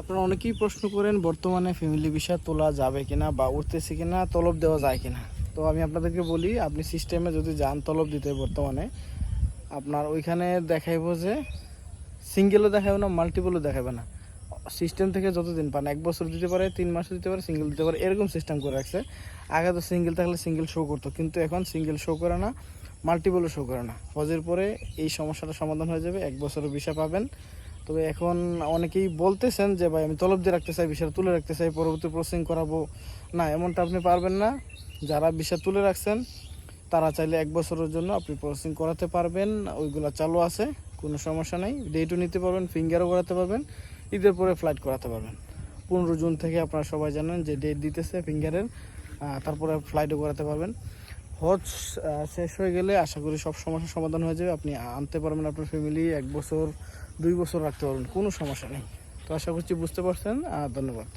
আপনারা অনেকেই প্রশ্ন করেন, বর্তমানে ফ্যামিলি ভিসা তোলা যাবে কিনা বা উঠতেছে কিনা, তলব দেওয়া যায় কিনা। তো আমি আপনাদেরকে বলি, আপনি সিস্টেমে যদি যান তলব দিতে বর্তমানে, আপনার ওইখানে দেখাইবো যে সিঙ্গেলও দেখাবে না, মাল্টিপলও দেখাবে না। সিস্টেম থেকে যতদিন পান, এক বছর দিতে পারে, তিন মাস দিতে পারে, সিঙ্গেল দিতে পারে, এরকম সিস্টেম করে রাখছে। আগে তো সিঙ্গেল থাকলে সিঙ্গেল শো করতো, কিন্তু এখন সিঙ্গেল শো করে না, মাল্টিপলও শো করে না। হজের পরে এই সমস্যাটা সমাধান হয়ে যাবে, এক বছরের ভিসা পাবেন। তবে এখন অনেকেই বলতেছেন যে, ভাই, আমি তলব দিয়ে রাখতে চাই বিষয় তুলে রাখতে চাই, পরবর্তী প্রসেসিং করাবো। না, এমনটা আপনি পারবেন না। যারা বিষয় তুলে রাখছেন, তারা চাইলে এক বছরের জন্য আপনি প্রসেসিং করাতে পারবেন। ওইগুলো চালু আছে, কোনো সমস্যা নেই। ডেটও নিতে পারবেন ফিঙ্গারও করাতে পারবেন, ঈদের পরে ফ্লাইট করাতে পারবেন। পনেরো জুন থেকে আপনারা সবাই জানেন যে ডেট দিতেছে ফিঙ্গারের তারপরে ফ্লাইটও করাতে পারবেন। হজ শেষ হয়ে গেলে আশা করি সব সমস্যার সমাধান হয়ে যাবে। আপনি আনতে পারবেন আপনার ফ্যামিলি এক বছর, দুই বছর রাখতে পারবেন, কোনো সমস্যা নেই। তো আশা করছি বুঝতে পারছেন ধন্যবাদ।